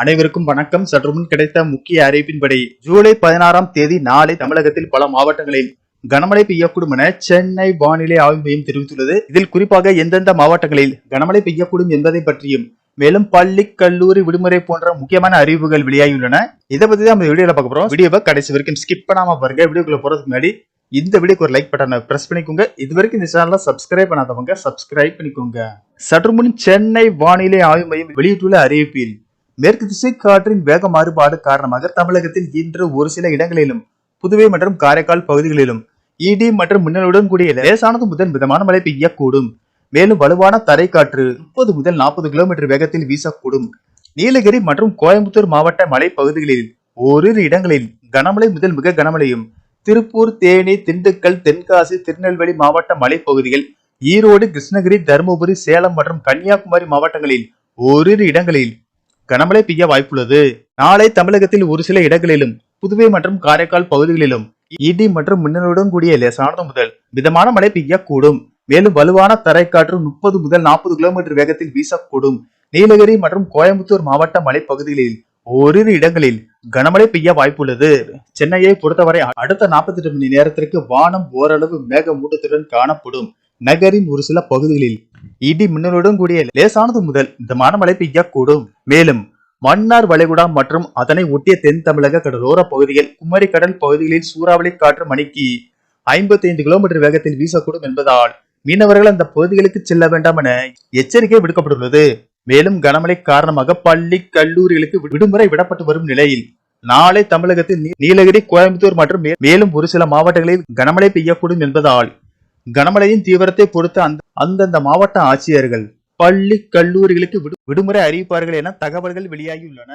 அனைவருக்கும் வணக்கம். சற்று முன் கிடைத்த முக்கிய அறிவிப்பின்படி ஜூலை பதினாறாம் தேதி நாளை தமிழகத்தில் பல மாவட்டங்களில் கனமழை பெய்யக்கூடும் என சென்னை வானிலை ஆய்வு மையம் தெரிவித்துள்ளது. இதில் குறிப்பாக எந்தெந்த மாவட்டங்களில் கனமழை பெய்யக்கூடும் என்பதை பற்றியும் மேலும் பள்ளி கல்லூரி விடுமுறை போன்ற முக்கியமான அறிவிப்புகள் வெளியாகியுள்ளன. இதை பத்தி தான் நம்ம வீடியோல பார்க்க போறோம். வீடியோவை கடைசி வரைக்கும் ஸ்கிப் பண்ணாம பாருங்க. வீடியோக்குள்ள போறதுக்கு முன்னாடி இந்த வீடியோக்கு ஒரு லைக் பட்டனை பிரஸ் பண்ணிக்கோங்க. இது வரைக்கும் இந்த சேனலை சப்ஸ்கிரைப் பண்ணாதவங்க சப்ஸ்கிரைப் பண்ணிக்கோங்க. சற்று முன் சென்னை வானிலை ஆய்வு மையம் வெளியிட்டுள்ள அறிவிப்பில் மேற்கு திசை காற்றின் வேக மாறுபாடு காரணமாக தமிழகத்தில் இன்று ஒரு சில இடங்களிலும் புதுவை மற்றும் காரைக்கால் பகுதிகளிலும் இடி மற்றும் மின்னலுடன் கூடிய லேசானது முதல் மிதமான மழை பெய்யக்கூடும். மேலும் வலுவான தரைக்காற்று முப்பது முதல் நாற்பது கிலோமீட்டர் வேகத்தில் வீசக்கூடும். நீலகிரி மற்றும் கோயம்புத்தூர் மாவட்ட மலைப்பகுதிகளில் ஓரிரு இடங்களில் கனமழை முதல் மிக கனமழையும் திருப்பூர் தேனி திண்டுக்கல் தென்காசி திருநெல்வேலி மாவட்ட மலைப்பகுதிகள் ஈரோடு கிருஷ்ணகிரி தருமபுரி சேலம் மற்றும் கன்னியாகுமரி மாவட்டங்களில் ஓரிரு இடங்களில் கனமழை பெய்ய வாய்ப்புள்ளது. நாளை தமிழகத்தில் ஒரு சில இடங்களிலும் புதுவை மற்றும் காரைக்கால் பகுதிகளிலும் இடி மற்றும் மின்னலுடன் கூடிய லேசானது முதல் மிதமான மழை பெய்யக்கூடும். மேலும் வலுவான தரைக்காற்று முப்பது முதல் நாற்பது கிலோமீட்டர் வேகத்தில் வீசக்கூடும். நீலகிரி மற்றும் கோயம்புத்தூர் மாவட்ட மலைப்பகுதிகளில் ஓரிரு இடங்களில் கனமழை பெய்ய வாய்ப்புள்ளது. சென்னையை பொறுத்தவரை அடுத்த நாற்பத்தி எட்டு மணி நேரத்திற்கு வானம் ஓரளவு மேகமூட்டத்துடன் காணப்படும். நகரின் ஒரு சில பகுதிகளில் இடி மின்னலுடன் கூடிய லேசானது முதல் மிதமான மழை பெய்யக்கூடும். மேலும் மன்னார் வளைகுடா மற்றும் அதனை ஒட்டிய தென் தமிழக கடலோர பகுதிகள் குமரி கடல் பகுதிகளில் சூறாவளி காற்று மணிக்கு ஐம்பத்தி ஐந்து கிலோமீட்டர் வேகத்தில் வீசக்கூடும் என்பதால் மீனவர்கள் அந்த பகுதிகளுக்கு செல்ல வேண்டாம் என எச்சரிக்கை விடுக்கப்பட்டுள்ளது. மேலும் கனமழை காரணமாக பள்ளி கல்லூரிகளுக்கு விடுமுறை விடப்பட்டு வரும் நிலையில் நாளை தமிழகத்தில் நீ- நீலகிரி கோயம்புத்தூர் மற்றும் மேலும் ஒரு சில மாவட்டங்களில் கனமழை பெய்யக்கூடும் என்பதால் கனமழையின் தீவிரத்தை பொறுத்து அந்த அந்தந்த மாவட்ட ஆட்சியர்கள் பள்ளி கல்லூரிகளுக்கு விடுமுறை அறிவிப்பார்கள் என தகவல்கள் வெளியாகியுள்ளன.